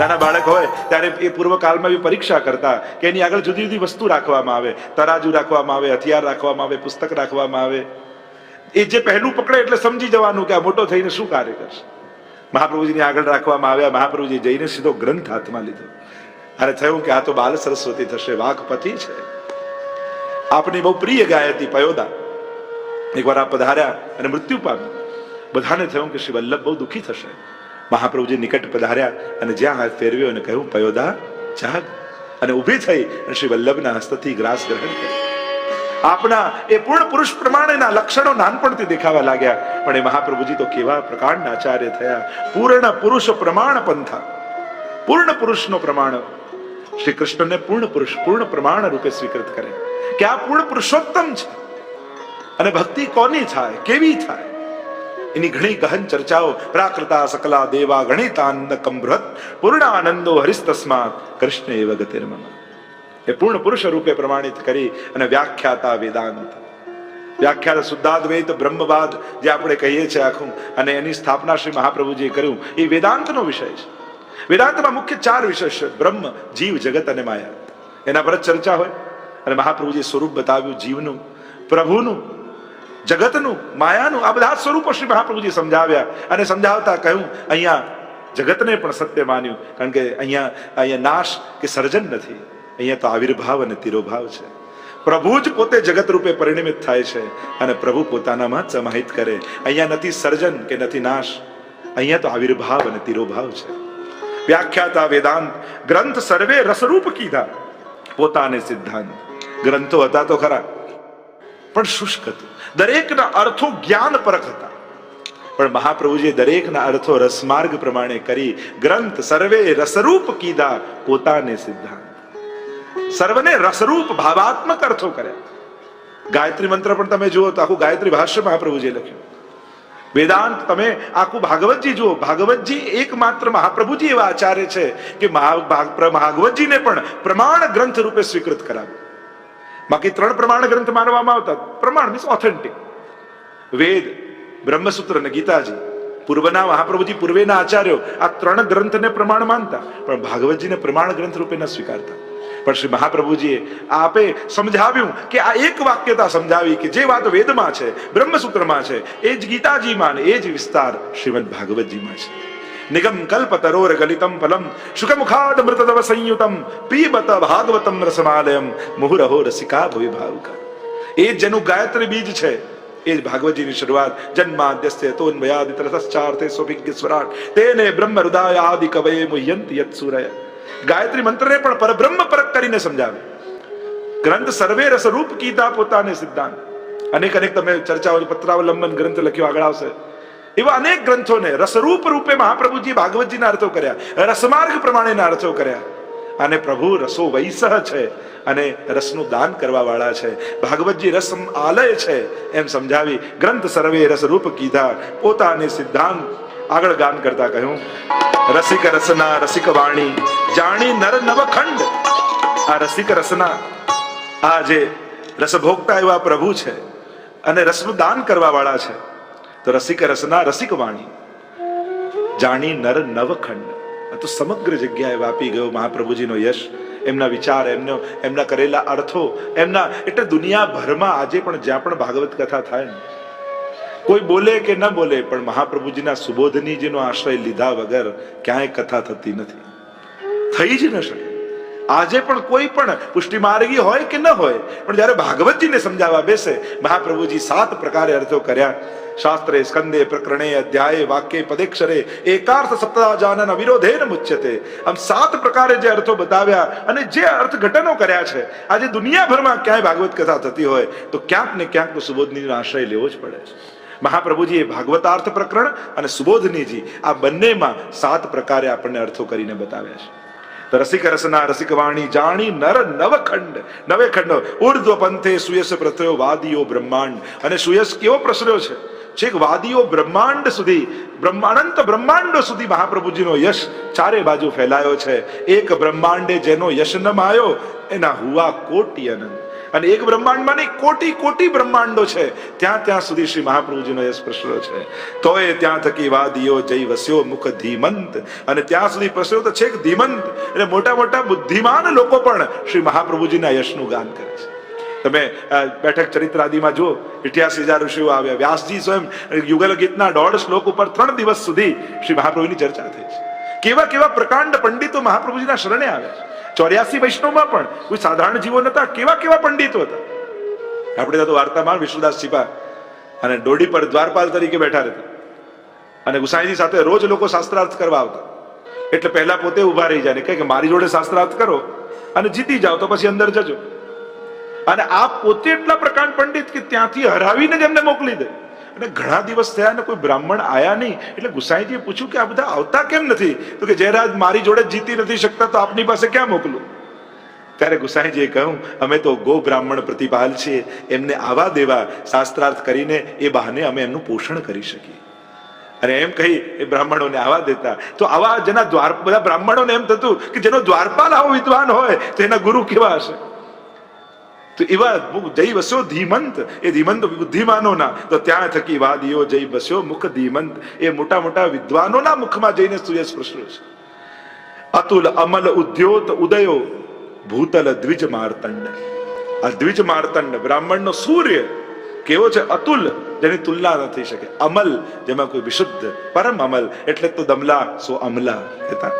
નાના બાળક હોય, ત્યારે એ પૂર્વકાળમાં બી પરીક્ષા કરતા કે એની આગળ જુદી જુદી વસ્તુ રાખવામાં આવે. તરાજુ રાખવામાં આવે, હથિયાર રાખવામાં આવે, પુસ્તક રાખવામાં આવે. એ જે પહેલું પકડે એટલે સમજી જવાનું કે આ મોટો થઈને શું કાર્ય કરશે. મહાપ્રભુજીને આગળ રાખવામાં આવ્યા મહાપ્રભુજી જઈને સીધો ગ્રંથ હાથમાં લીધો. અને થયું કે આ તો બાલ સરસ્વતી થશે વાઘપતિ છે. આપની બહુ પ્રિય ગાયતી પયોદા. એકવાર આ પધાર્યા અને મૃત્યુ પામ્યું. બધાને થયું કે શ્રી વલ્લભ બહુ દુઃખી થશે. મહાપ્રભુજી નિકટ પધાર્યા અને જ્યાં હાથ ફેરવ્યો અને કહ્યું, પયોદા, જાગ. અને ઊભી થઈ અને શ્રી વલ્લભના હસ્તથી ગ્રાસ ગ્રહણ કર્યો. આપણા એ પૂર્ણ પુરુષ પ્રમાણેના લક્ષણો નાનપણથી દેખાવા લાગ્યા, પણ એ મહાપ્રભુજી તો કેવા પ્રકારના આચાર્ય થયા. પૂર્ણ પુરુષ પ્રમાણ પંથા પૂર્ણ પુરુષનો પ્રમાણ. શ્રી કૃષ્ણને પૂર્ણ પુરુષ, પૂર્ણ પ્રમાણ રૂપે સ્વીકૃત કરે. કે આ પૂર્ણ પુરુષોત્તમ છે? અને ભક્તિ કોની થાય? કેવી થાય? એની ઘણી ગહન ચર્ચાઓ પ્રાકૃતા સકલા દેવા ગણિતાનંદ કમૃહત પૂર્ણાનંદો હરિસ્તસ્માત કૃષ્ણ એવ ગતિર્મમ એ પૂર્ણ પુરુષ રૂપે પ્રમાણિત કરી અને વ્યાખ્યાતા વેદાંત વ્યાખ્યાત શુદ્ધાદ્વૈત બ્રહ્મવાદ જે આપણે કહીએ છીએ આખું અને એની સ્થાપના શ્રી મહાપ્રભુજીએ કર્યું એ વેદાંતનો વિષય છે। વેદાંતમાં મુખ્ય ચાર વિષય છે, બ્રહ્મ, જીવ, જગત અને માયા. એના પર ચર્ચા હોય, અને મહાપ્રભુજીએ સ્વરૂપ બતાવ્યું જીવનું, પ્રભુનું જગતનું, માયાનું, આ બધા સ્વરૂપો શ્રી મહાપ્રભુજી સમજાવ્યા અને સમજાવતા કહ્યું, અહીંયા જગતને પણ સત્ય માન્યું, કારણ કે અહીંયા અહીંયા નાશ કે સર્જન નથી. અહીંયા તો આવિર્ભાવ અને તિરોભાવ છે. પ્રભુ જ પોતે જગત રૂપે પરિણમિત થાય છે અને પ્રભુ પોતાનામાં સમાહિત કરે. અહીંયા નથી સર્જન કે નથી નાશ. અહીંયા તો આવિર્ભાવ અને તિરોભાવ છે. વ્યાખ્યાતા વેદાંત, ગ્રંથ સર્વે રસરૂપ કીધા. પોતાને સિદ્ધાંત. ગ્રંથો હતા તો ખરા. પણ શુષ્ક હતું. દરેકના અર્થો જ્ઞાન પરખ હતા. પણ મહાપ્રભુજી દરેકના અર્થો રસમાર્ગ પ્રમાણે કરી ગ્રંથ સર્વે રસરૂપ કીધા પોતાને સિદ્ધાંત. સર્વને રસરૂપ ભાવાત્મક અર્થો કર્યા. ગાયત્રી મંત્ર પણ તમે જુઓ તો આખું ગાયત્રી ભાષ્ય મહાપ્રભુજી લખ્યું. વેદાંત તમે આખું ભાગવતજી જુઓ. ભાગવતજી એકમાત્ર મહાપ્રભુજી એવા આચાર્ય છે કે મહા- ભાગ- ભાગવતજીને પણ પ્રમાણ ગ્રંથ રૂપે સ્વીકૃત કરાવ્યું. બાકી ત્રણ પ્રમાણ ગ્રંથ માનવામાં આવતા. પ્રમાણ મીન્સ ઓથેન્ટિક વેદ, બ્રહ્મસૂત્ર અને ગીતાજી. પૂર્વના મહાપ્રભુજી પૂર્વેના આચાર્યો આ ત્રણ ગ્રંથને પ્રમાણ માનતા, પણ ભાગવતજીને પ્રમાણ ગ્રંથ રૂપે ન સ્વીકારતા. પણ શ્રી મહાપ્રભુજીએ આપે સમજાવ્યું કે આ એક વાક્યતા સમજાવી કે જે વાત વેદમાં છે, બ્રહ્મસૂત્રમાં છે, એ જ ગીતાજીમાં ને એ જ વિસ્તાર શ્રીમદ ભાગવતજીમાં છે. નિગમ કલ્પતરોર ગલિતમ ફલમ શુકમુખાદ મૃતદવ સંયુતમ પીબત ભાગવતમ રસમાલયમ મુહુરહો રસિકા ભવિ ભાવુકા એ જ જેનું ગાયત્રી બીજ છે એ જ ભાગવતજીની શરૂઆત જન્માદ્યસ્ય તોન્વયાદિતરસશ્ચાર્થે સ્વભિજ્ઞ સ્વરાટ તેને બ્રહ્મ હૃદય આદિ કવયે મુહ્યંતિ યત સૂરય ગાયત્રી મંત્રને પણ પરબ્રહ્મ પરક કરીને સમજાવે ગ્રંથ સર્વે રસરૂપ કીધા પોતાને સિદ્ધાંત અનેક અનેક તમે ચર્ચાઓ પત્રાવલંબન ગ્રંથ લખ્યો આગળ આવશે એવા અનેક ગ્રંથોને રસરૂપ રૂપે મહાપ્રભુજી ભાગવતજીના અર્થો કર્યા. રસમાર્ગ પ્રમાણેના અર્થો કર્યા. અને પ્રભુ રસો વૈસહ છે અને રસનું દાન કરવા વાળા છે. ભાગવતજી રસ આલય છે એમ સમજાવી ગ્રંથ સર્વે રસરૂપ કીધા. પોતાને સિદ્ધાંત આગળ ગાન કરતા કહ્યું. રસિક રસના રસિક વાણી જાણી નર નવખંડ. આ રસિક રસના આ જે રસભોગતા એવા પ્રભુ છે અને રસનું દાન કરવા વાળા છે. તો રસિક રસના રસિક વાણી. જાણી નર નવખંડ. આ તો સમગ્ર જગ્યાએ વાપી ગયો મહાપ્રભુજીનો યશ. એમના વિચાર, એમનો, એમના કરેલા અર્થો, એમના, એટલે દુનિયાભરમાં આજે પણ જ્યાં પણ ભાગવત કથા થાય ને, કોઈ બોલે કે ન બોલે, પણ મહાપ્રભુજીના સુબોધનીજીનો આશ્રય લીધા વગર ક્યાંય કથા થતી નથી. થઈ જ ન શકે. આજે પણ કોઈ પણ પુષ્ટિ માર્ગી હોય કે ન હોય, પણ જ્યારે ભાગવતજીને સમજાવવા બેસે, મહાપ્રભુજી સાત પ્રકારે અર્થો કર્યા. શાસ્ત્રે સ્કંદે પ્રકરણે અધ્યાયે વાક્ય પદેક્ષરે એકાર્થ સપ્તાજાનન વિરોધેન મુચ્યતે આમ સાત પ્રકારે જે અર્થો બતાવ્યા અને જે અર્થ ઘટનો કર્યા છે આજે દુનિયાભરમાં ક્યાંય ભાગવત કથા થતી હોય તો ક્યાંક ને ક્યાંક તો સુબોધનીનો આશ્રય લેવો જ પડે છે મહાપ્રભુજીએ ભાગવતાર્થ પ્રકરણ અને સુબોધનીજી આ બંનેમાં સાત પ્રકારે આપણને અર્થો કરીને બતાવ્યા છે રસિક રસના રસિક વાણી જાણી નર નવખંડ નવે ખંડ ઉર્ધ્વ પંથે સુયસ પ્રથયો વાદીઓ બ્રહ્માંડ અને સુયસ કેવો પ્રસર્યો છે છેક વાદીઓ બ્રહ્માંડ સુધી, બ્રહ્માનંત બ્રહ્માંડો સુધી મહાપ્રભુજીનો યશ ચારે બાજુ ફેલાયો છે. એક બ્રહ્માંડે જેનો યશ માયો એના હુવા કોટી અનંત. અને એક બ્રહ્માંડમાં નહીં કોટી કોટી બ્રહ્માંડો છે. ત્યાં ત્યાં સુધી શ્રી મહાપ્રભુજીનો યશ પ્રસરો છે. તોય ત્યાં થકી વાદીઓ જઈ વસ્યો મુખ ધીમંત. અને ત્યાં સુધી પ્રસર્યો તો છેક ધીમંત. એટલે મોટા મોટા બુદ્ધિમાન લોકો પણ શ્રી મહાપ્રભુજીના યશનું ગાન કરે છે. તમે બેઠક ચરિત્ર આદિમાં જુઓ, ઇતિહાસ હજાર ઋષિઓ આવ્યા. વ્યાસજી સ્વયં યુગલ ગીતના દોઢ શ્લોક ઉપર ત્રણ દિવસ સુધી શ્રી મહાપ્રભુની ચર્ચા થઈ છે. કેવા કેવા પ્રકાંડ પંડિતો મહાપ્રભુજીના શરણે આવ્યા છે. ચોર્યાસી વૈષ્ણવમાં પણ કોઈ સાધારણ જીવો નતા, કેવા કેવા પંડિતો હતા. આપણે તો વાર્તામાં વિષ્ણુદાસ છીપા અને ડોડી પર દ્વારપાલ તરીકે બેઠા રહેતા. અને ગુસાઈજી સાથે રોજ લોકો શાસ્ત્રાર્થ કરવા આવતા. એટલે પહેલા પોતે ઊભા રહી જાય ને કે મારી જોડે શાસ્ત્રાર્થ કરો અને જીતી જાઓ તો પછી અંદર જજો. અને આ પોતે એટલા પ્રકાંડ પંડિત કે ત્યાંથી હરાવીને જ એમને મોકલી દે. અને ઘણા દિવસ થયા અને કોઈ બ્રાહ્મણ આયા નહીં. એટલે ગુસાઈજીએ પૂછ્યું કે આ બધા આવતા કેમ નથી? તો કે જયરાજ, મારી જોડે જીતી નથી શકતા, તો આપની પાસે ક્યાં મોકલું? ત્યારે ગુસાઈજીએ કહ્યું, અમે તો ગો બ્રાહ્મણ પ્રતિપાલ છીએ. એમને આવા દેવા શાસ્ત્રાર્થ કરીને એ બહાને અમે એમનું પોષણ કરી શકીએ. અને એમ કહી એ બ્રાહ્મણોને આવા દેતા. તો આવા જેના દ્વાર, બધા બ્રાહ્મણોને એમ થતું કે જેનો દ્વારપાલ આવો વિદ્વાન હોય, તો એના ગુરુ કેવા હશે? તો એવા જય વસ્યો ધીમંત. એ ધીમંત બુદ્ધિમાનોના. તો ત્યાં થકી વાદીઓ જય વસ્યો મુખ ધીમંત. એ મોટા મોટા વિદ્વાનોના મુખમાં જઈને સૂર્ય સ્પૃશ્યો છે. અતુલ અમલ ઉદ્યોત ઉદયો ભૂતલ દ્વિજ માર્તંડ. આ દ્વિજ માર્તંડ બ્રાહ્મણનો સૂર્ય કેવો છે? અતુલ, જેની તુલના ન થઈ શકે. અમલ, જેમાં કોઈ વિશુદ્ધ પરમ અમલ. એટલે તો દમલા સો અમલા કહેતા.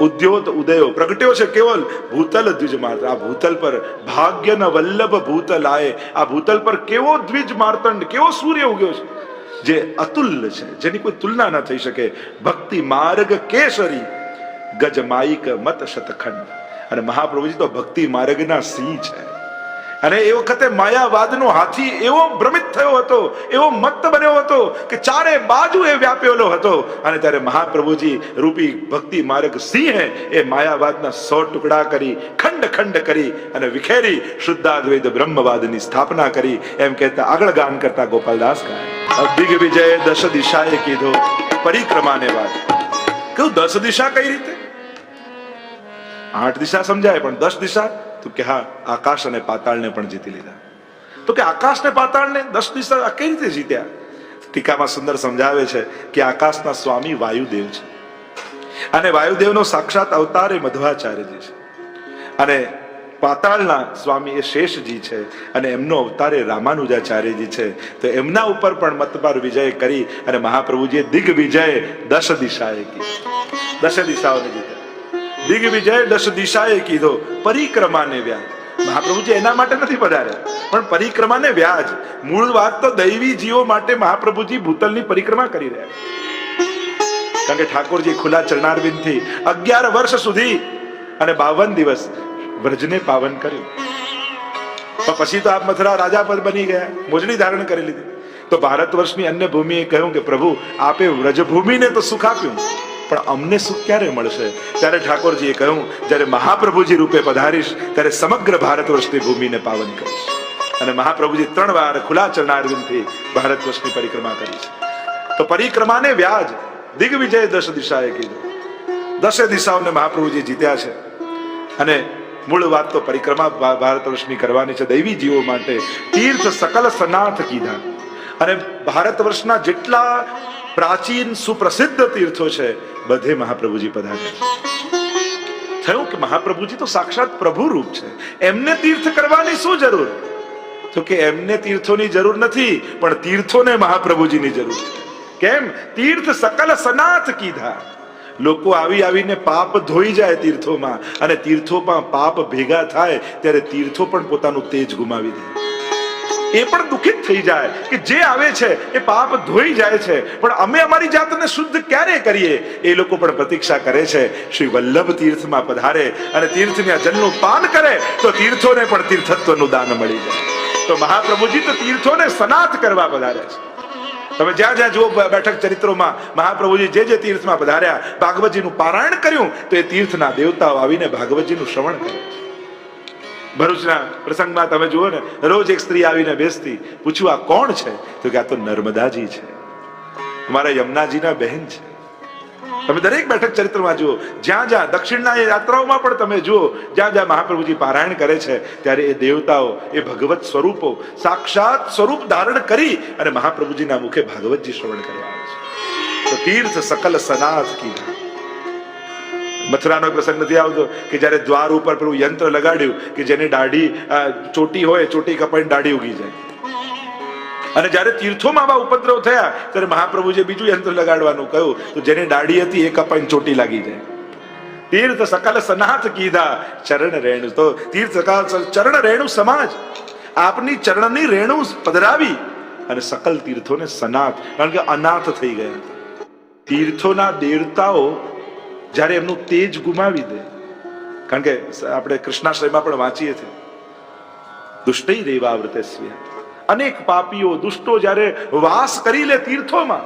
ઉદ્યોત ઉદયો. પ્રગટ્યો છે કેવલ ભૂતલ દ્વિજ માર્તંડ. આ ભૂતલ પર ભાગ્ય ન વલ્લભ ભૂતલ આય. આ ભૂતલ પર કેવો દ્વિજ માર્તંડ, કેવો સૂર્ય ઉગ્યો છે? જે અતુલ્ય છે, જેની કોઈ તુલના ન થઈ શકે. ભક્તિ માર્ગ કેસરી ગજમાઈક મત શતખંડ અને મહાપ્રભુજી તો ભક્તિ માર્ગના સિંહ છે. અને એ વખતે માયાવાદનો હાથી એવો ભ્રમિત થયો હતો, એવો મત બન્યો હતો કે ચારે બાજુ એ વ્યાપેલો હતો. અને ત્યારે મહાપ્રભુજી રૂપી ભક્તિ માર્ગ સિંહે એ માયાવાદના સો ટુકડા કરી, ખંડ ખંડ કરી અને વિખેરી શુદ્ધાદ્વૈત બ્રહ્મવાદની સ્થાપના કરી. એમ કહેતા આગળ ગાન કરતા ગોપાલદાસ ગાય દિગ્વિજય દશ દિશાએ કીધો, પરિક્રમાને વાત. કહ્યું દસ દિશા કઈ રીતે? આઠ દિશા સમજાય, પણ દસ દિશા તો કે હા, આકાશ અને પાતાળને પણ જીતી લીધા. તો કે આકાશ ને પાતાળને દસ દિશા કઈ રીતે જીત્યા? ટીકામાં સુંદર સમજાવે છે કે આકાશના સ્વામી વાયુદેવ છે. અને વાયુદેવનો સાક્ષાત અવતાર એ મધ્વાચાર્યજી છે. અને પાતાળના સ્વામી એ શેષજી છે અને એમનો અવતાર એ રામાનુજાચાર્યજી છે. તો એમના ઉપર પણ મતબાર વિજય કરી અને મહાપ્રભુજીએ દિગ્વિજય દશ દિશાએ દશ દિશાઓને જીત્યા. દિગ્વિજય દશ દિશાએ કીધો, પરિક્રમાને વ્યાજ. મહાપ્રભુજી એના માટે નથી પધાર્યા, પણ પરિક્રમાને વ્યાજ. મૂળ વાત તો દૈવી જીવો માટે મહાપ્રભુજી ભૂતલની પરિક્રમા કરી રહ્યા કારણ કે ઠાકોરજી ખુલ્લા ચરણારવિંદથી અગિયાર વર્ષ સુધી અને બાવન દિવસ વ્રજને પાવન કર્યું. પછી તો આપ મથુરા રાજા પદ બની ગયા, મોજડી ધારણ કરી લીધી. તો ભારત વર્ષની અન્ય ભૂમિએ કહ્યું કે પ્રભુ, આપે વ્રજભૂમિને તો સુખ આપ્યું. પણ અમને સુખ ક્યારે મળશે? ત્યારે ઠાકોરજીએ કહ્યું, જ્યારે મહાપ્રભુજી રૂપે પધારીશ, ત્યારે સમગ્ર ભારત વર્ષની ભૂમિને પાવન કરીશ. અને મહાપ્રભુજી ત્રણ વાર ખુલ્લા ચરણારવિંદથી ભારત વર્ષની પરિક્રમા કરી છે. તો પરિક્રમાને વ્યાજ દિગ્વિજય દશ દિશાએ કીધું. દશે દિશાઓને મહાપ્રભુજી જીત્યા છે. અને મૂળ વાત તો પરિક્રમા ભારત વર્ષની કરવાની છે. દૈવી જીવો માટે તીર્થ સકલ સનાથ કીધા. અને ભારત વર્ષના જેટલા પ્રાચીન સુપ્રસિદ્ધ તીર્થો છે બધે મહાપ્રભુજી પધાર્યા થયું કે મહાપ્રભુજી તો સાક્ષાત પ્રભુ રૂપ છે. એમને તીર્થ કરવાની શું જરૂર? તો કે એમને તીર્થોની જરૂર નથી, પણ તીર્થોને મહાપ્રભુજીની જરૂર છે. કેમ? તીર્થ સકલ સનાથ કીધા લોકો આવી આવીને પાપ ધોઈ જાય તીર્થોમાં, અને તીર્થોમાં પાપ ભેગા થાય, ત્યારે તીર્થો પણ પોતાનું તેજ ગુમાવી દે. એ પણ દુખિત થઈ જાય કે જે આવે છે એ પાપ ધોઈ જાય છે. પણ અમે અમારી જાતને શુદ્ધ ક્યારે કરીએ? એ લોકો પણ પ્રતીક્ષા કરે છે. શ્રી વલ્લભ તીર્થમાં પધારે અને તીર્થના જલનું પાન કરે તો તીર્થોને પણ તીર્થત્વનું દાન મળી જાય. તો મહાપ્રભુજી તો તીર્થોને સનાત કરવા પધારે છે. તમે જ્યાં જ્યાં જુઓ બેઠક ચરિત્રોમાં મહાપ્રભુજી જે જે તીર્થમાં પધાર્યા, ભાગવતજીનું પારાયણ કર્યું, તો એ તીર્થના દેવતાઓ આવીને ભાગવતજીનું શ્રવણ કરે છે. ભરૂચના પ્રસંગમાં તમે જુઓ ને, રોજ એક સ્ત્રી આવીને બેસતી, પૂછ્યું, આ કોણ છે? તો કે, આ તો નર્મદાજી છે. મારા યમુનાજીના બહેન છે. તમે દરેક બેઠક ચરિત્રમાં જુઓ. જ્યાં જ્યાં, દક્ષિણના યાત્રાઓમાં પણ તમે જુઓ, જ્યાં જ્યાં મહાપ્રભુજી પારાયણ કરે છે, ત્યારે એ દેવતાઓ, એ ભગવત સ્વરૂપો સાક્ષાત સ્વરૂપ ધારણ કરી અને મહાપ્રભુજીના મુખે ભાગવતજી શ્રવણ કરવા આવે છે. તો તીર્થ સકલ સનાથ કીધા મથુરાનો પ્રસંગ નથી આવતો કે જ્યારે દ્વાર ઉપર પેલું યંત્ર લગાડ્યું કે જેની દાઢી ચોટી હોય, ચોટી કપાઈને દાઢી ઉગી જાય. અને જ્યારે તીર્થોમાં આવા ઉપદ્રવ થયા, ત્યારે મહાપ્રભુજીએ બીજું યંત્ર લગાડવાનું કહ્યું. તો જેની દાઢી હતી એ કપાઈને ચોટી લાગી જાય. તીર્થ સકલ સનાથ કીધા, ચરણ રેણુ. તો તીર્થ સકાલ ચરણ રેણુ સમાજ. આપની ચરણની રેણુ પધરાવી અને સકલ તીર્થોને સનાથ. કારણ કે અનાથ થઈ ગયા. તીર્થોના દેવતાઓ જ્યારે એમનું તેજ ગુમાવી દે. કારણ કે આપણે કૃષ્ણાશ્રયમાં પણ વાંચીએ છીએ. દુષ્ટૈ રેવાવૃતસ્ય અનેક પાપીઓ દુષ્ટો જ્યારે વાસ કરી લે તીર્થોમાં,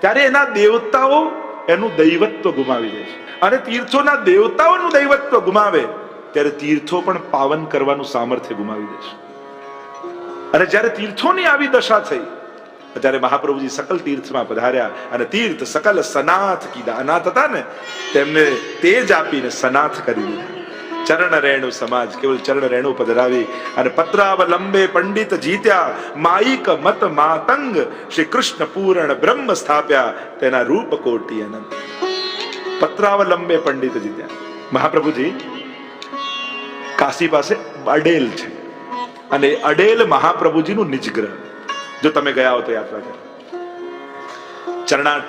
ત્યારે એના દેવતાઓ એનું દૈવત્વ ગુમાવી દે છે. અને તીર્થોના દેવતાઓનું દૈવત્વ ગુમાવે, ત્યારે તીર્થો પણ પાવન કરવાનું સામર્થ્ય ગુમાવી દે છે. અને જ્યારે તીર્થોની આવી દશા થઈ ત્યારે મહાપ્રભુજી સકલ તીર્થમાં પધાર્યા અને તીર્થ સકલ સનાથ કીધા. અનાથ હતા ને, તેમને તેજ આપીને સનાથ કરી દીધા. ચરણ રેણુ સમાજ કેવલ ચરણ રેણુ પધરાવી અને પત્રાવલંબે પંડિત જીત્યા. માઈક મત માતંગ, શ્રી કૃષ્ણ પૂરણ બ્રહ્મ સ્થાપ્યા. તેના રૂપ કોટી અનંત. પત્રાવલંબે પંડિત જીત્યા. મહાપ્રભુજી, કાશી પાસે અડેલ છે. અને અડેલ મહાપ્રભુજીનું નિજગ્રહ જો તમે ગયા હો તો યાત્રા કરો ચરણાટ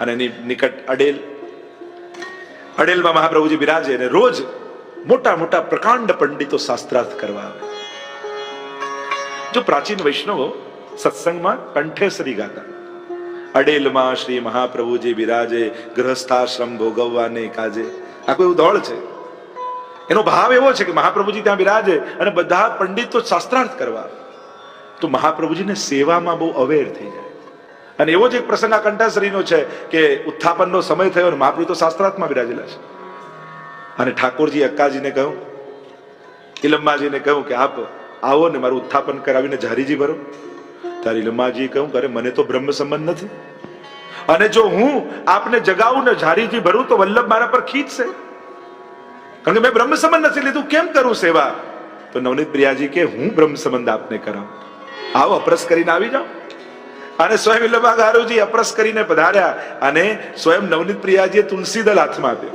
અને નિકટ અડેલ. અડેલમાં મહાપ્રભુજી બિરાજે અને રોજ મોટા મોટા પ્રકાંડ પંડિતો શાસ્ત્રાર્થ કરવા આવે. જો પ્રાચીન વૈષ્ણવો સત્સંગમાં કંઠેસરી ગાતા. અડેલમાં શ્રી મહાપ્રભુજી બિરાજે ગ્રહસ્થાશ્રમ ભોગવવાને કાજે. આ કોઈ દોડ છે? એનો ભાવ એવો છે કે મહાપ્રભુજી ત્યાં બિરાજે અને બધા પંડિતો શાસ્ત્રાર્થ કરવા આવે. તો મહાપ્રભુજીને સેવામાં બહુ અવેર થઈ જાય. અને એવો જ એક પ્રસંગ આ કંઠાશ્રીનો છે કે ઉત્થાપનનો સમય થયો અને મહાપ્રભુ તો શાસ્ત્રાર્થમાં બિરાજેલા છે. અને ઠાકોરજી અક્કાજીને કહ્યું ઇલમ્માજીને કહ્યું કે આપ આવો ને મારું ઉત્થાપન કરાવીને જારીજી ભરો. તારી ઇલમ્માજીએ કહ્યું કરે મને તો બ્રહ્મ સંબંધ નથી. અને જો હું આપને જગાવું ને જારીજી ભરું તો વલ્લભ મારા પર ખીચશે કારણ કે મેં બ્રહ્મ સંબંધ નથી લીધું, કેમ કરું સેવા? તો નવનીત પ્રિયાજી કે, હું બ્રહ્મ સંબંધ આપને કરાવું. આવો અપરસ કરીને આવી જાઓ. અને સ્વયં વિલ્લભા ગારુજી અપરસ કરીને પધાર્યા અને સ્વયં નવનીત પ્રિયાજીએ તુલસી દલ હાથમાં આપ્યો.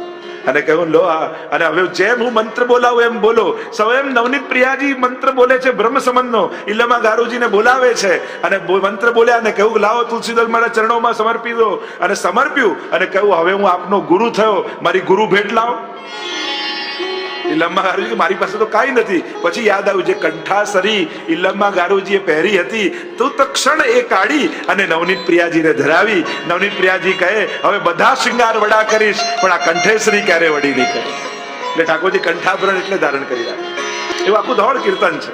અને કહ્યું, લો આ. અને હવે જેમ હું મંત્ર બોલાવું એમ બોલો. સ્વયં નવનીત પ્રિયાજી મંત્ર બોલે છે બ્રહ્મ સંબંધનો. ઇલ્લમા ગારુજીને બોલાવે છે અને મંત્ર બોલ્યા અને કહ્યું, લાવો તુલસી દલ મારા ચરણોમાં સમર્પી દો અને સમર્પ્યું અને કહ્યું, હવે હું આપનો ગુરુ થયો. મારી ગુરુ ભેટ લાવો. ઇલમ્મા ગારુજી મારી પાસે તો કાંઈ નથી. પછી યાદ આવ્યું જે કંઠાસરી ઇલમ્મા ગારુજીએ પહેરી હતી, તો તક્ષણ એ કાઢી અને નવનીત પ્રિયાજીને ધરાવી. નવનીત પ્રિયાજી કહે, હવે બધા શિંગાર વડા કરીશ, પણ આ કંઠેશ્રી ક્યારે વડી નહીં કરી? એટલે ઠાકોરજી કંઠાભરણ એટલે ધારણ કરી રાખે. એવું આખું દોડ કીર્તન છે.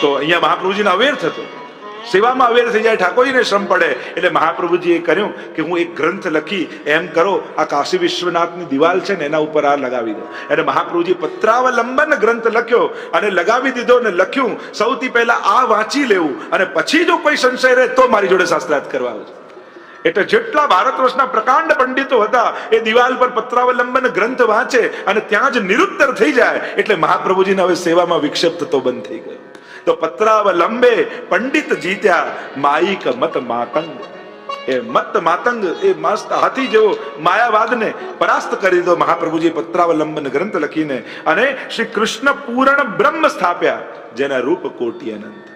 તો અહીંયા મહાપ્રભુજીને અવેર થતો. સેવામાં અવેર થઈ જાય ઠાકોરજીને શ્રમ પડે. એટલે મહાપ્રભુજીએ કર્યું કે હું એક ગ્રંથ લખી એમ કરો, આ કાશી વિશ્વનાથની દિવાલ છે ને એના ઉપર આ લગાવી દો. એટલે મહાપ્રભુજી પત્રાવલંબન ગ્રંથ લખ્યો અને લગાવી દીધો અને લખ્યું, સૌથી પહેલા આ વાંચી લેવું અને પછી જો કોઈ સંશય રહે તો મારી જોડે શાસ્ત્રાર્થ કરવા આવજો એટલે જેટલા ભારત વર્ષના પ્રકાંડ પંડિતો હતા, એ દિવાલ પર પત્રાવલંબન ગ્રંથ વાંચે અને ત્યાં જ નિરુત્તર થઈ જાય. એટલે મહાપ્રભુજીને હવે સેવામાં વિક્ષેપ થતો બંધ થઈ ગયો. તો પત્રાવલંબે પંડિત જીત્યા માઈક મત માતંગ. એ મત માતંગ એ મસ્ત હાથી જેવો માયાવાદને પરાસ્ત કરી દીધો મહાપ્રભુજી પત્રાવલંબન ગ્રંથ લખીને. અને શ્રી કૃષ્ણ પૂર્ણ બ્રહ્મ સ્થાપ્યા, જેના રૂપ કોટી અનંત.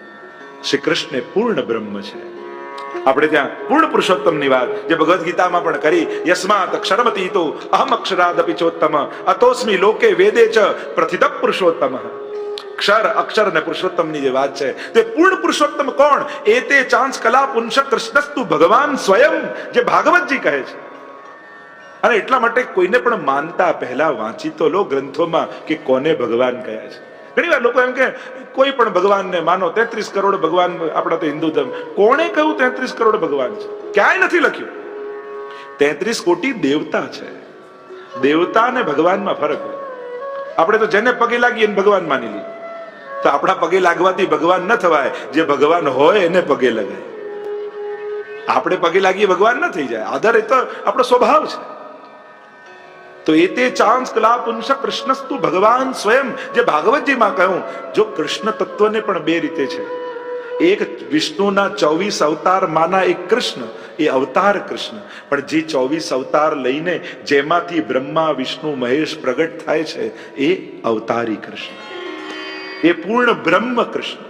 શ્રી કૃષ્ણ પૂર્ણ બ્રહ્મ છે. આપણે ત્યાં પૂર્ણ પુરુષોત્તમની વાત જે ભગવદ્ ગીતામાં પણ કરી, યસ્માત અક્ષરમતી તો અહમ અક્ષરાદ ચોત્તમ અતોસ્મી લોકે વેદે ચ પ્રથિત પુરુષોત્તમ. ક્ષર, અક્ષર અને પુરુષોત્તમની જે વાત છે, તે પૂર્ણ પુરુષોત્તમ કોણ? એ તે ચાંસ કલા પુંશ કૃષ્ણસ્તુ ભગવાન સ્વયં, જે ભાગવતજી કહે છે. અને એટલા માટે કોઈને પણ માનતા પહેલા વાંચી તો લો ગ્રંથોમાં કે કોને ભગવાન કયા છે. ઘણી વાર લોકો એમ કે કોઈ પણ ભગવાનને માનો, તેત્રીસ કરોડ ભગવાન, આપણા તો હિન્દુ ધર્મ. કોણે કહ્યું તેત્રીસ કરોડ ભગવાન છે? ક્યાંય નથી લખ્યું. તેત્રીસ કોટી દેવતા છે. દેવતા અને ભગવાનમાં ફરક આપણે તો જેને પગે લાગીએ ભગવાન માની લઈએ. તો આપણા પગે લાગવાથી ભગવાન ન થવાય. જે ભગવાન હોય એને પગે લગાય. આપણે પગે લાગીએ ભગવાન ન થઈ જાય. આદર એ તો આપણો સ્વભાવ છે. તો એ તે ચાંસ કલા પુંશ કૃષ્ણસ્તુ ભગવાન સ્વયં. જે ભાગવતજીમાં કહ્યું, જો કૃષ્ણ તત્વને પણ બે રીતે છે. એક વિષ્ણુના ચોવીસ અવતાર માના એક કૃષ્ણ, એ અવતાર કૃષ્ણ. પણ જે ચોવીસ અવતાર લઈને જેમાંથી બ્રહ્મા, વિષ્ણુ, મહેશ પ્રગટ થાય છે, એ અવતારી કૃષ્ણ. એ પૂર્ણ બ્રહ્મ કૃષ્ણ.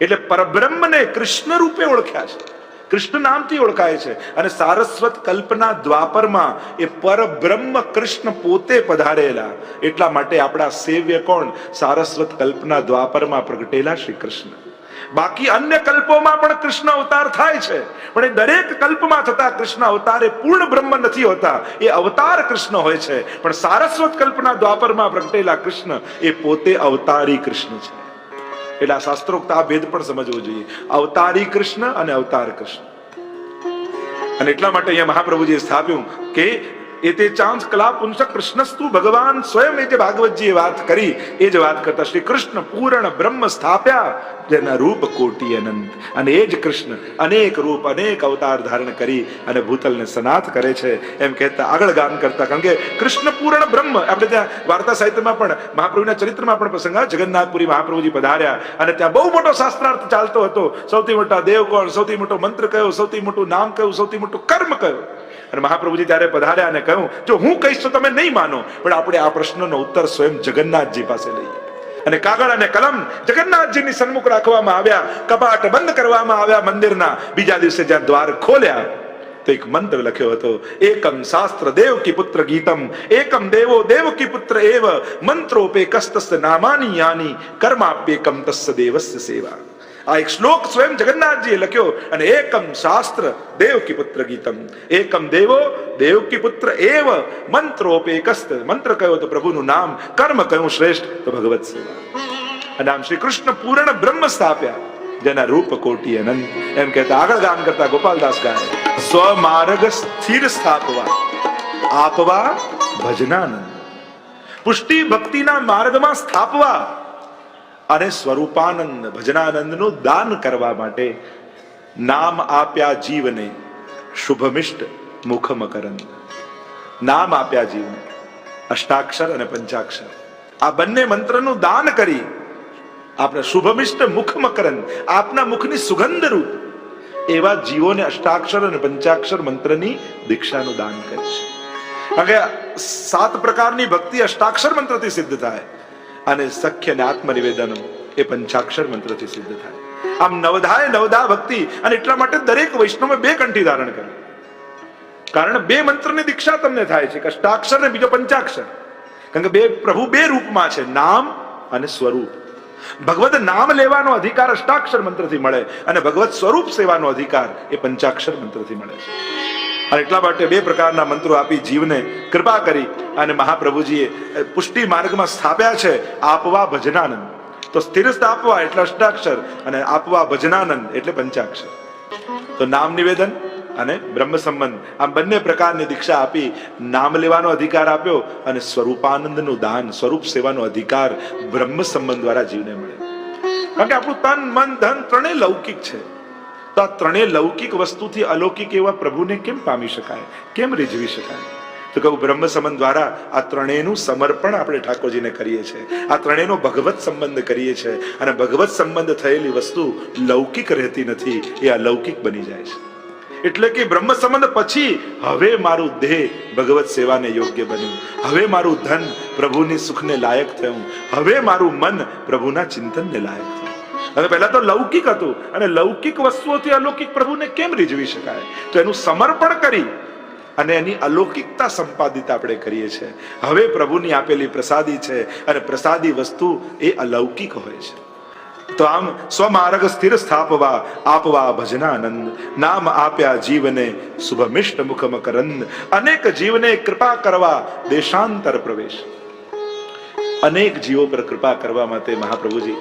એટલે પરબ્રહ્મને કૃષ્ણ રૂપે ઓળખ્યા છે. કૃષ્ણ નામથી ઓળખાય છે. અને સારસ્વત કલ્પના દ્વાપરમાં એ પરબ્રહ્મ કૃષ્ણ પોતે પધારેલા. એટલા માટે આપણા સેવ્ય કોણ? સારસ્વત કલ્પના દ્વાપરમાં પ્રગટેલા શ્રી કૃષ્ણ. બાકી અન્ય કલ્પોમાં પણ કૃષ્ણ અવતાર થાય છે. પણ એ દરેક કલ્પમાં થતા કૃષ્ણ અવતાર એ પૂર્ણ બ્રહ્મ નથી હોતા. એ અવતાર કૃષ્ણ હોય છે. પણ સારસ્વત કલ્પના દ્વાપરમાં પ્રગટેલા કૃષ્ણ એ પોતે અવતારી કૃષ્ણ છે. એટલે આ શાસ્ત્રોક્ત આ ભેદ પણ સમજવો જોઈએ. અવતારી કૃષ્ણ અને અવતાર કૃષ્ણ. અને એટલા માટે અહીંયા મહાપ્રભુજીએ સ્થાપ્યું કે એ કલા પુંસક કૃષ્ણસ્તુ ભગવાન સ્વયં એ જે ભાગવતજીએ વાત કરી એ જ વાત કરતા શ્રી કૃષ્ણ પૂર્ણ બ્રહ્મ સ્થાપ્યા જેના રૂપ કોટી અનંત અને એ જ કૃષ્ણ અનેક રૂપ અનેક અવતાર ધારણ કરી અને ભૂતલને સનાથ કરે છે એમ કહેતા આગળ ગાન કરતા કારણ કે કૃષ્ણ પૂર્ણ બ્રહ્મ આપણે ત્યાં વાર્તા સાહિત્યમાં પણ મહાપ્રભુના ચરિત્રમાં પણ પ્રસંગ જગન્નાથપુરી મહાપ્રભુજી પધાર્યા અને ત્યાં બહુ મોટો શાસ્ત્રાર્થ ચાલતો હતો સૌથી મોટા દેવ કોણ સૌથી મોટો મંત્ર કયો સૌથી મોટું નામ કયું સૌથી મોટું કર્મ કયું અને મહાપ્રભુજી ત્યારે પધાર્યા અને કહ્યું, જો હું કહીશ તો તમે નહીં માનો. પણ આપણે આ પ્રશ્નનો ઉત્તર સ્વયં જગન્નાથજી પાસે લઈએ. અને કાગળ અને કલમ જગન્નાથજીની સન્મુખ રાખવામાં આવ્યા, કપાટ બંધ કરવામાં આવ્યા મંદિરના. બીજા દિવસે જ્યાં દ્વાર ખોલ્યા, તો એક મંત્ર લખ્યો હતો, એકમ શાસ્ત્ર દેવ કી પુત્ર ગીતમ, એકમ દેવો દેવ કી પુત્ર એવ, મંત્રોપે કસ્તસ્ય નામાની યાની કર્માપ્યેકમ તસ્ય દેવસ્ય સેવા. આ એક શ્લોક સ્વયં જગન્નાથજીએ લખ્યો અને એકમ શાસ્ત્ર દેવકી પુત્ર ગીતમ એકમ દેવો દેવકી પુત્ર એવ મંત્રોપેકસ્ત મંત્ર કયો તો પ્રભુનું નામ કર્મ કયું શ્રેષ્ઠ તો ભગવત સેવા અને આમ શ્રી કૃષ્ણ પૂર્ણ બ્રહ્મ સ્થાપ્યા જેના રૂપ કોટી અનંત એમ કહેતા આગળ ગાન કરતા ગોપાલદાસ ગાય સ્વમાર્ગ સ્થિર સ્થાપવા આપવા ભજનાનંદ પુષ્ટિ ભક્તિના માર્ગમાં સ્થાપવા અને સ્વરૂપાનંદ, ભજનાનંદનું દાન કરવા માટે નામ આપ્યા જીવને શુભમિષ્ટ મુખ મકરંદ નામ આપ્યા જીવને, અષ્ટાક્ષર અને પંચાક્ષર. આ બંને મંત્રનું દાન કરી આપણે શુભમિષ્ટ મુખ મકરંદ આપના મુખની સુગંધ રૂપ એવા જીવોને અષ્ટાક્ષર અને પંચાક્ષર મંત્રની દીક્ષાનું દાન કરે છે કારણ કે સાત પ્રકારની ભક્તિ અષ્ટાક્ષર મંત્રથી સિદ્ધ થાય. અને સખ્ય ને આત્મનિવેદન એ પંચાક્ષર મંત્રથી સિદ્ધ થાય. આમ નવધાય નવધા ભક્તિ અને એટલા માટે દરેક વૈષ્ણવે બે કંઠી ધારણ કરે. કારણ બે મંત્રની દીક્ષા તમને થાય છે, કષ્ટાક્ષર ને બીજો પંચાક્ષર. કારણ કે બે પ્રભુ બે રૂપમાં છે, નામ અને સ્વરૂપ. ભગવત નામ લેવાનો અધિકાર અષ્ટાક્ષર મંત્રથી મળે અને ભગવત સ્વરૂપ સેવાનો અધિકાર એ પંચાક્ષર મંત્રથી મળે છે. અને એટલા માટે બે પ્રકારના મંત્રો આપી જીવને કૃપા કરી અને મહાપ્રભુજીએ પુષ્ટિ માર્ગમાં સ્થાપ્યા છે આપવા ભજનાનંદ. તો સ્થિર સ્થાપવા એટલે અષ્ટાક્ષર અને આપવા ભજનાનંદ એટલે પંચાક્ષર. તો નામ નિવેદન અને બ્રહ્મ સંબંધ આમ બંને પ્રકારની દીક્ષા આપી નામ લેવાનો અધિકાર આપ્યો અને સ્વરૂપાનંદનું દાન, સ્વરૂપ સેવાનો અધિકાર બ્રહ્મ સંબંધ દ્વારા જીવને મળે કારણ કે આપણું તન, મન, ધન ત્રણેય લૌકિક છે. તો આ ત્રણેય લૌકિક વસ્તુથી અલૌકિક એવા પ્રભુને કેમ પામી શકાય? કેમ રીઝવી શકાય? તો કહું બ્રહ્મ સંબંધ દ્વારા આ ત્રણેયનું સમર્પણ આપણે ઠાકોરજીને કરીએ છીએ. આ ત્રણેયનો ભગવત સંબંધ કરીએ છીએ અને ભગવત સંબંધ થયેલી વસ્તુ લૌકિક રહેતી નથી, એ અલૌકિક બની જાય છે. એટલે કે બ્રહ્મ સંબંધ પછી હવે મારું દેહ ભગવત સેવાને યોગ્ય બન્યું. હવે મારું ધન પ્રભુની સુખને લાયક થયું. હવે મારું મન પ્રભુના ચિંતનને લાયક થયું. અને પહેલા તો લૌકિક હતું. અને લૌકિક વસ્તુઓથી અલૌકિક પ્રભુને કેમ રીઝવી શકાય? તો એનું સમર્પણ કરી અને એની અલૌકિકતા સંપાદિત આપણે કરીએ છીએ. હવે પ્રભુની આપેલી પ્રસાદી છે અને પ્રસાદી વસ્તુ એ અલૌકિક હોય છે. તો આમ સ્વમાર્ગ સ્થિર સ્થાપવા, આપવા ભજનાનંદ. નામ આપ્યા જીવને શુભમિષ્ટ મુખ મકરંદ અનેક જીવને કૃપા કરવા દેશાંતર પ્રવેશ. અનેક જીવો પર કૃપા કરવા માટે મહાપ્રભુજી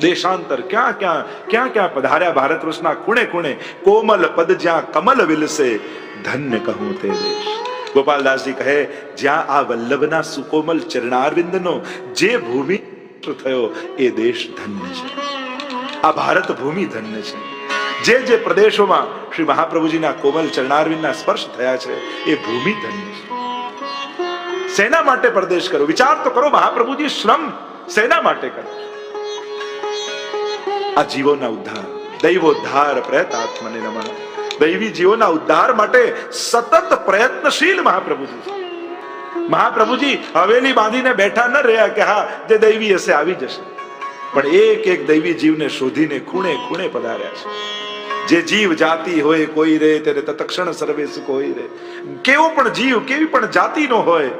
દેશાંતર, ક્યાં ક્યાં ક્યાં ક્યાં પધાર્યા ભારત વર્ષના ખૂણે ખૂણે? કોમલ પદ જ્યાં કમલ વિલસે, ધન્ય કહું તે દેશ. ગોપાલદાસજી કહે, જ્યાં આ વલ્લભના સુકોમલ ચરણારવિંદનો જે ભૂમિ થયો, એ દેશ ધન્ય છે. આ ભારત ભૂમિ ધન્ય છે. જે જે પ્રદેશોમાં શ્રી મહાપ્રભુજીના કોમલ ચરણારવિંદના સ્પર્શ થયા છે, એ ભૂમિ ધન્ય છે. સેના માટે પ્રદેશ કરો. વિચાર તો કરો, મહાપ્રભુજી શ્રમ સેના માટે કરો. આ જીવોના ઉદ્ધાર. દૈવોદ્ધાર પ્રયતાત્મને નમન દૈવી જીવોના ઉદ્ધાર માટે સતત પ્રયત્નશીલ મહાપ્રભુજી મહાપ્રભુજી હવેલી બાંધીને બેઠા ન રહ્યા કે હા, જે દૈવી હશે આવી જશે. પણ એક એક દૈવી જીવને શોધીને ખૂણે ખૂણે પધાર્યા છે. જે જીવ જાતિ હોય કોઈ રે, તેને તત્ક્ષણ સર્વે સુખ હોય રે. કેવો પણ જીવ, કેવી પણ જાતિનો હોય,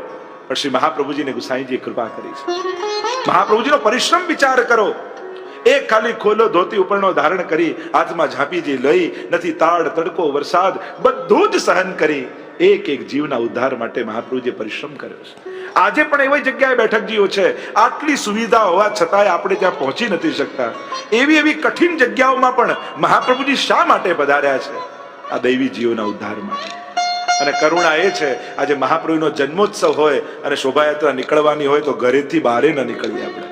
પણ શ્રી મહાપ્રભુજીને ગુસાઈજીએ કૃપા કરી છે. મહાપ્રભુજીનો પરિશ્રમ વિચાર કરો. એક ખાલી ખોલો ધોતી ઉપરનો ધારણ કરી હાથમાં ઝાંપીજી લઈ, નથી તાળ તડકો, વરસાદ, બધું જ સહન કરી. એક એક જીવના ઉદ્ધાર માટે મહાપ્રભુજીએ પરિશ્રમ કર્યો છે. આજે પણ એવી જગ્યાએ બેઠકજીઓ છે. આટલી સુવિધા હોવા છતાંય આપણે ત્યાં પહોંચી નથી શકતા. એવી એવી કઠિન જગ્યાઓમાં પણ મહાપ્રભુજી શા માટે પધાર્યા છે? આ દૈવી જીવોના ઉદ્ધાર માટે. અને કરુણા એ છે, આજે મહાપ્રભુનો જન્મોત્સવ હોય અને શોભાયાત્રા નીકળવાની હોય તો ઘરેથી બહાર ન નીકળીએ આપણે.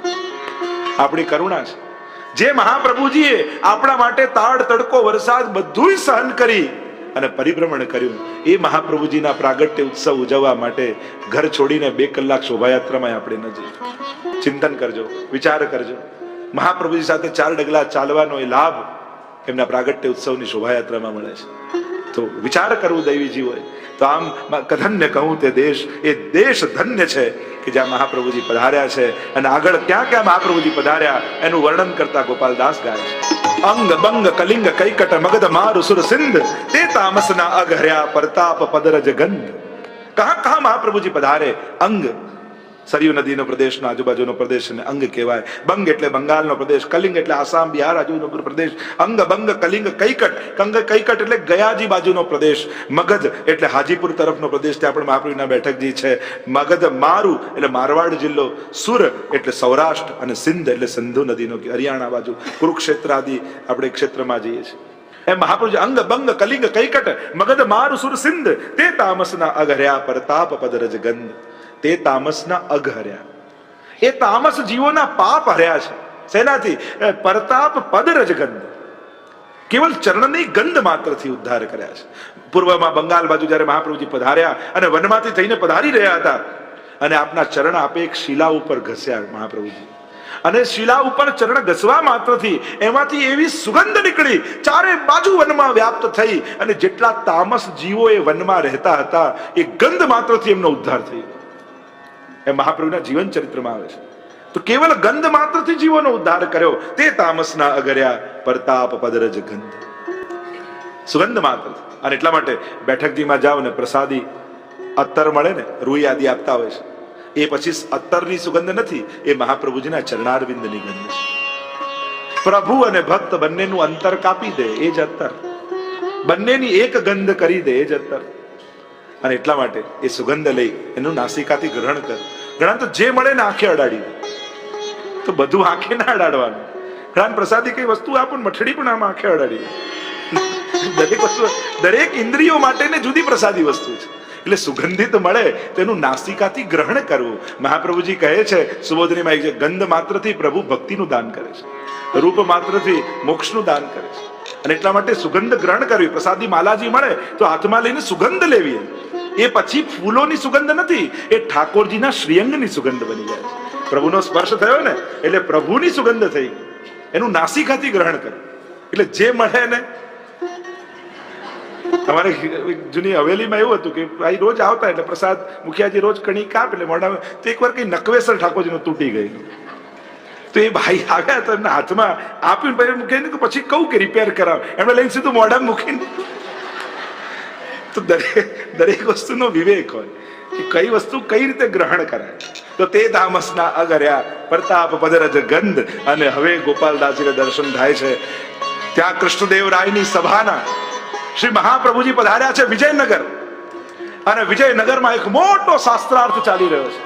આપણી કરુણા છે. જે મહાપ્રભુજીએ આપણા માટે તાળ તડકો, વરસાદ બધું સહન કરી અને પરિભ્રમણ કર્યું. એ મહાપ્રભુજીના પ્રાગટ્ય ઉત્સવ ઉજવવા માટે ઘર છોડીને બે કલાક શોભાયાત્રામાં આપણે ન જઈએ. ચિંતન કરજો, વિચાર કરજો. મહાપ્રભુજી સાથે ચાર ડગલા ચાલવાનો એ લાભ એમના પ્રાગટ્ય ઉત્સવની શોભાયાત્રામાં મળે છે. તો વિચાર કરવું દૈવીજી હોય. તો આમ કધન્ય કહું તે દેશ, એ દેશ ધન્ય છે. કે જ્યાં મહાપ્રભુજી પધાર્યા છે અને આગળ ક્યાં ક્યાં મહાપ્રભુજી પધાર્યા, એનું વર્ણન કરતા ગોપાલદાસ ગાય છે. અંગ, બંગ, કલિંગ, કૈકટ, મગધ, મારુ, સુર, સિંધ, તે તામસના અઘર્યા પરતાપ, પદરજ, ગંધ. કહા કહા મહાપ્રભુજી પધારે? અંગ સરયુ નદીનો પ્રદેશનો આજુબાજુનો પ્રદેશ અને અંગ કહેવાય. બંગ એટલે બંગાળનો પ્રદેશ, કલિંગ એટલે આસામ, બિહાર, આજુબાજુનો પ્રદેશ. અંગ, બંગ, કલિંગ, કૈકટ. કંગ, કૈકટ એટલે ગયાજી બાજુનો પ્રદેશ. મગધ એટલે હાજીપુર તરફનો પ્રદેશ. ત્યાં પણ મહાપ્રભુના બેઠકજી છે. મગધ મારુ એટલે મારવાડ જિલ્લો. સુર એટલે સૌરાષ્ટ્ર અને સિંધ એટલે સિંધુ નદીનો હરિયાણા બાજુ. કુરુક્ષેત્ર આદિ આપણે ક્ષેત્રમાં જઈએ છીએ. એ મહાપુરુષ અંગ, બંગ, કલિંગ, કૈકટ, મગધ મારુ, સુર, સિંધ. તે તામસના અઘર્યા, પરતાપ, પદરજ, ગંધ. તે તામસના અઘ હર્યા. એ તામસ જીવોના પાપ હર્યા છે. શેનાથી પરતાપ પદ રજગંધ કેવલ ચરણની ગંધ માત્રથી ઉદ્ધાર કર્યા છે. પૂર્વમાં બંગાળ બાજુ જ્યારે મહાપ્રભુજી પધાર્યા અને વનમાંથી થઈને પધારી રહ્યા હતા, અને આપના ચરણ આપે એક શિલા ઉપર ઘસ્યા મહાપ્રભુજી. અને શિલા ઉપર ચરણ ઘસવા માત્રથી એમાંથી એવી સુગંધ નીકળી, ચારે બાજુ વનમાં વ્યાપ્ત થઈ અને જેટલા તામસ જીવો એ વનમાં રહેતા હતા, એ ગંધ માત્રથી એમનો ઉદ્ધાર થઈ ગયો એ મહાપ્રભુના જીવન ચરિત્રમાં આવે છે. તો કેવલ ગંધ માત્રથી જીવોનો ઉદ્ધાર કર્યો, તે તામસના અગર્યા પરતાપ પદરજ ગંધ. સુગંધ માત્ર. અને એટલા માટે બેઠકજીમાં જાઓ ને પ્રસાદી અત્તર મળે ને, રૂઈ આદિ આપતા હોય છે. એ પછી અત્તરની સુગંધ નથી, એ મહાપ્રભુજીના ચરણારવિંદની ગંધ છે. પ્રભુ અને ભક્ત બંનેનું અંતર કાપી દે, એ જ અત્તર. બંનેની એક ગંધ કરી દે, એ જ અત્તર. અને એટલા માટે એ સુગંધ લઈ એનું નાસિકાથી ગ્રહણ કર. ઘણા તો જે મળે ને આંખે અડાડી તો બધું આંખે ના અડાડવાનું. ઘણા પ્રસાદી કઈ વસ્તુ આપો ને મઠડી પણ આમ આંખે અડાડી દરેક વસ્તુ, દરેક ઇન્દ્રિયો માટે ને જુદી પ્રસાદી વસ્તુ છે. એટલે સુગંધિત મળે તેનું નાસિકાથી ગ્રહણ કરવું. મહાપ્રભુજી કહે છે સુબોધનીમાં એક છે, ગંધ માત્રથી પ્રભુ ભક્તિનું દાન કરે છે. રૂપ માત્રથી મોક્ષનું દાન કરે છે. અને એટલા માટે સુગંધ ગ્રહણ કરવી. પ્રસાદી માલાજી મળે તો હાથમાં લઈને સુગંધ લેવી એ પછી ફૂલોની સુગંધ નથી, એ ઠાકોરજીના શ્રીઅંગની સુગંધ બની જાય છે. પ્રભુનો સ્પર્શ થયો ને, એટલે પ્રભુની સુગંધ થઈ. એનું નાસિકાથી ગ્રહણ કરે એટલે જે મળે ને અમારે જૂની હવેલીમાં એવું હતું કે ભાઈ રોજ આવતા એટલે પ્રસાદ મુખિયાજી રોજ કણી કાપ એટલે મોઢામાં તો એકવાર કઈ નકવેસર ઠાકોરજીનું તૂટી ગયેલું તો એ ભાઈ આવ્યા તો એમના હાથમાં આપ્યું પછી મૂકીને પછી કહું કે રિપેર કરાવ. એમણે લઈને સીધું મોઢા મૂકીને તો દરેક દરેક વસ્તુનો વિવેક હોય કે કઈ વસ્તુ કઈ રીતે ગ્રહણ કરાય? તો તે તામસના અગર્યા, પ્રતાપ, પદરજ, ગંધ અને હવે ગોપાલદાસજીને દર્શન થાય છે. ત્યાં કૃષ્ણદેવરાયની સભાના શ્રી મહાપ્રભુજી પધાર્યા છે વિજયનગર. અને વિજયનગરમાં એક મોટો શાસ્ત્રાર્થ ચાલી રહ્યો છે.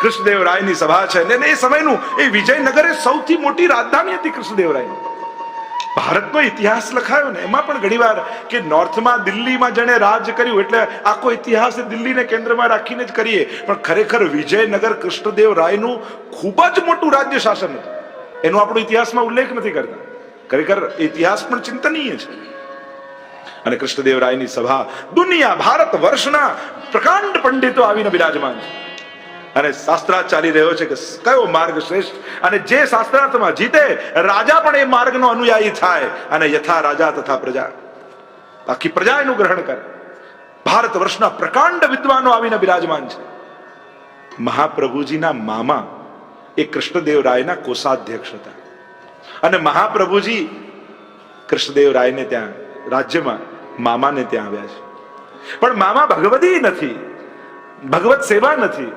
કૃષ્ણદેવરાયની સભા છે. ને એ સમયનું એ વિજયનગર એ સૌથી મોટી રાજધાની હતી કૃષ્ણદેવરાયની ભારતનો ઇતિહાસ લખાયો ને, એમાં પણ ઘણીવાર કે નોર્થમાં દિલ્હીમાં જેણે રાજ કર્યું એટલે આખો ઇતિહાસ દિલ્હીને કેન્દ્રમાં રાખીને જ કરીએ. પણ ખરેખર વિજયનગર કૃષ્ણદેવ રાયનું ખૂબ જ મોટું રાજ્ય શાસન હતું. એનો આપણો ઇતિહાસમાં ઉલ્લેખ નથી કરતા. ખરેખર ઇતિહાસ પણ ચિંતનીય છે. અને કૃષ્ણદેવ રાયની સભા દુનિયા ભારત વર્ષના પ્રકાંડ પંડિતો આવીને બિરાજમાન છે. અને શાસ્ત્રાર્થ ચાલી રહ્યો છે કે કયો માર્ગ શ્રેષ્ઠ? અને જે શાસ્ત્રાર્થમાં જીતે, રાજા પણ એ માર્ગનો અનુયાયી થાય. અને યથા રાજા તથા પ્રજા. આખી પ્રજા એનું ગ્રહણ કરે. ભારત વર્ષના પ્રકાંડ વિદ્વાનો આવીને બિરાજમાન છે. મહાપ્રભુજીના મામા એ કૃષ્ણદેવરાયના કોષાધ્યક્ષ હતા. અને મહાપ્રભુજી કૃષ્ણદેવરાયને ત્યાં, રાજ્યમાં મામાને ત્યાં આવ્યા છે. પણ મામા ભગવતી નથી. ભગવત સેવા નથી.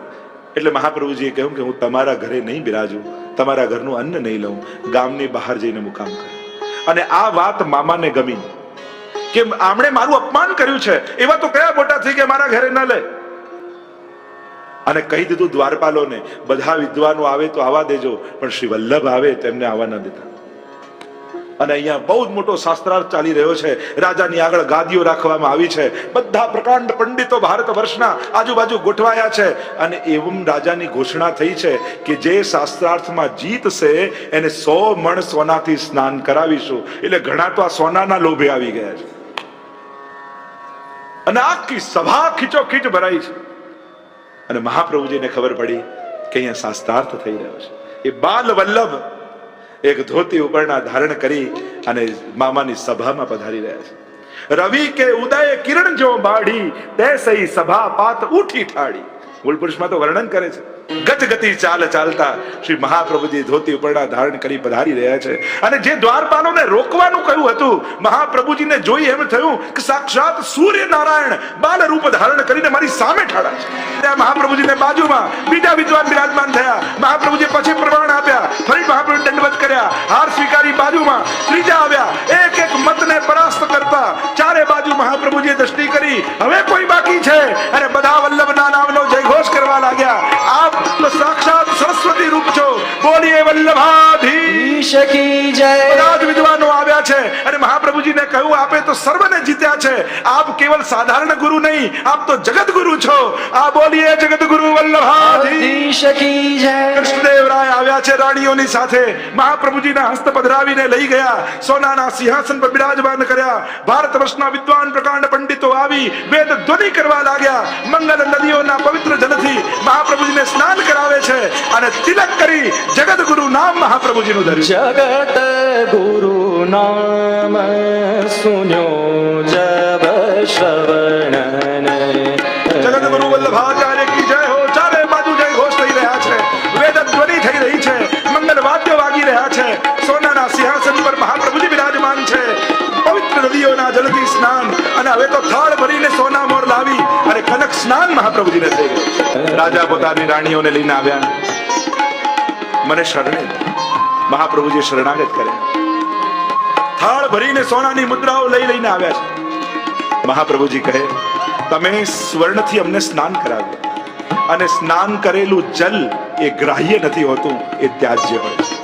એટલે મહાપ્રભુજીએ કહ્યું કે હું તમારા ઘરે નહીં બિરાજું, તમારા ઘરનું અન્ન નહીં લઉં, ગામની બહાર જઈને મુકામ કરું. અને આ વાત મામાને ગમી. કે આમણે મારું અપમાન કર્યું છે, એવા તો કયા મોટા થઈ કે મારા ઘરે ન લે. અને કહી દીધું દ્વારપાલોને, બધા વિદ્વાનો આવે તો આવા દેજો, પણ શ્રી વલ્લભ આવે તેમને આવવા ન દેતા. અને અહીંયા બહુ જ મોટો શાસ્ત્રાર્થ ચાલી રહ્યો છે. રાજાની આગળ ગાદીઓ રાખવામાં આવી છે. બધા પ્રકાંડ પંડિતો ભારત વર્ષના આજુબાજુ ગોઠવાયા છે. અને એવું રાજાની ઘોષણા થઈ છે કે જે શાસ્ત્રાર્થમાં જીતશે, એને સો મણ સોનાથી સ્નાન કરાવીશું. એટલે ઘણા તો આ સોનાના લોભે આવી ગયા છે. અને આખી સભા ખીચોખીચ ભરાઈ છે. અને મહાપ્રભુજીને ખબર પડી કે અહીંયા શાસ્ત્રાર્થ થઈ રહ્યો છે. એ બાલ વલ્લભ એક ધોતી ઉપરના ધારણ કરી અને મામાની સભામાં પધારી રહ્યા છે. રવિ કે ઉદય કિરણ જો બાઢી તે સહી સભા પાત ઉઠી ઠાડી મૂળ પુરુષમાં તો વર્ણન કરે છે. ગત ગતિ ચાલ ચાલતા શ્રી મહાપ્રભુજી ધોતી ઉપરના ધારણ કરી પધારી રહ્યા છે. અને જે દ્વારપાલોને રોકવાનું કહ્યું હતું, મહાપ્રભુજીને જોઈ એમ થયું કે સાક્ષાત સૂર્ય નારાયણ બાલ રૂપ ધારણ કરીને મારી સામે ઠાડા છે. મહાપ્રભુજીને બાજુમાં બીજા વિદ્વાન બિરાજમાન થયા. મહાપ્રભુજી પછી પ્રમાણ આપ્યા. ફરી મહાપ્રભુ દંડવત કર્યા. હાર સ્વીકારી બાજુમાં ત્રીજા આવ્યા. એક એક મતને પરાસ્ત કરતા ચારે બાજુ મહાપ્રભુજીએ દ્રષ્ટિ કરી. હવે કોઈ બાકી છે? અને બધા વલ્લભના નામનો જયઘોષ કરવા લાગ્યા. આપ તો સાક્ષાત સરસ્વતી રૂપ છો. બોલીએ વલ્લભાધીશ કી જય. બધા જ વિદ્વાનો આવ્યા છે અને મહાપ્રભુજીને કહ્યું આપે તો સર્વને જીત્યા છે. આપ કેવલ સાધારણ ગુરુ નહીં આપ તો જગત ગુરુ છો. આ બોલીએ જગત ગુરુ વલ્લભાધી કી જય. કૃષ્ણદેવરાય આવ્યા છે રાણીઓની સાથે. મહાપ્રભુજીના હસ્ત પધરાવીને લઈ ગયા. સોનાના સિંહાસન પર બિરાજમાન કર્યા. ભારત વર્ષના વિદ્વાન પ્રકાંડ પંડિતો આવી વેદ ધ્વનિ કરવા લાગ્યા. મંગલ નદીઓના પવિત્ર જલથી મહાપ્રભુજીને સ્નાન કરાવે છે અને તિલક કરી જગત ગુરુ નામ મહાપ્રભુજીનું ધર્યું જગત ગુરુ નામ સુન્યો જબ શ્રવણ જગત ગુરુ વલ્લભાચાર્ય કી જય હો ચારે બાજુ જય ઘોષ થઈ રહ્યા છે વેદ ધ્વનિ થઈ રહી છે મંગલ વાદ્ય વાગી રહ્યા છે સોનાના સિંહાસન પર મહાપ્રભુજી બિરાજમાન છે પવિત્ર નદીઓના જલથી સ્નાન અને હવે તો થાળ ભરીને સોના મોર લાવી અને કનક સ્નાન મહાપ્રભુજીને થઈ ગયું રાજા પોતાની રાણીઓને લઈને આવ્યા મને શરણે મહાપ્રભુજી શરણાગત કર્યા થાળ ભરીને સોનાની મુદ્રાઓ લઈ લઈને આવ્યા છે. મહાપ્રભુજી કહે, તમે સ્વર્ણથી અમને સ્નાન કરાવ્યું. અને સ્નાન કરેલું જલ એ ગ્રાહ્ય નથી હોતું, એ ત્યાજ્ય હોય છે.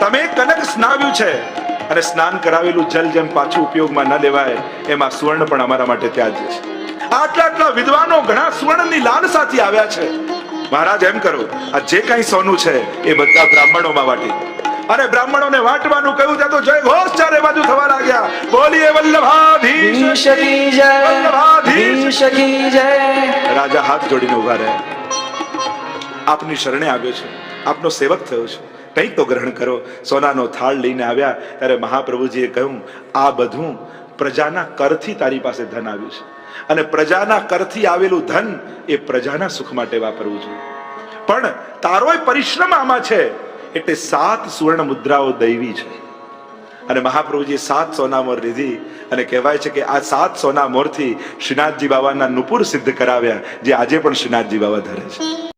તમે કનક સ્નાવ્યું છે, અને સ્નાન કરાવેલું જલ જેમ પાછું ઉપયોગમાં ન લેવાય, એમાં સુવર્ણ પણ અમારા માટે ત્યાજ્ય છે. આટલા આટલા વિદ્વાનો ઘણા સુવર્ણની લાલસાથી આવ્યા છે. મહારાજ એમ કરો. આ જે કઈ સોનું છે એ બધા બ્રાહ્મણોમાં વાટી. અને બ્રાહ્મણોને વાટવાનું કહ્યું ત્યાં તો જય ઘોષ ચારે બાજુ થવા લાગ્યા. બોલીએ વલ્લભાધીશ. કી જય વલ્લભાધીશ. કી જય. રાજા હાથ જોડીને ઊભા રહ્યા. આપની શરણે આવ્યો છે. આપનો સેવક થયો છે. કંઈક તો ગ્રહણ કરો. સોનાનો થાળ લઈને આવ્યા ત્યારે મહાપ્રભુજીએ કહ્યું આ બધું પ્રજાના કરથી તારી પાસે ધન આવ્યું છે. અને પ્રજાના કરથી આવેલું ધન એ પ્રજાના સુખ માટે વાપરવું જોઈએ. પણ તારોય પરિશ્રમ આમાં છે, એટલે સાત સુવર્ણ મુદ્રાઓ દૈવી છે. અને મહાપ્રભુજીએ સાત સોના મોર લીધી અને કહેવાય છે કે આ સાત સોના મોરથી શ્રીનાથજી બાબાના નુપુર સિદ્ધ કરાવ્યા, જે આજે પણ શ્રીનાથજી બાબા ધરે છે.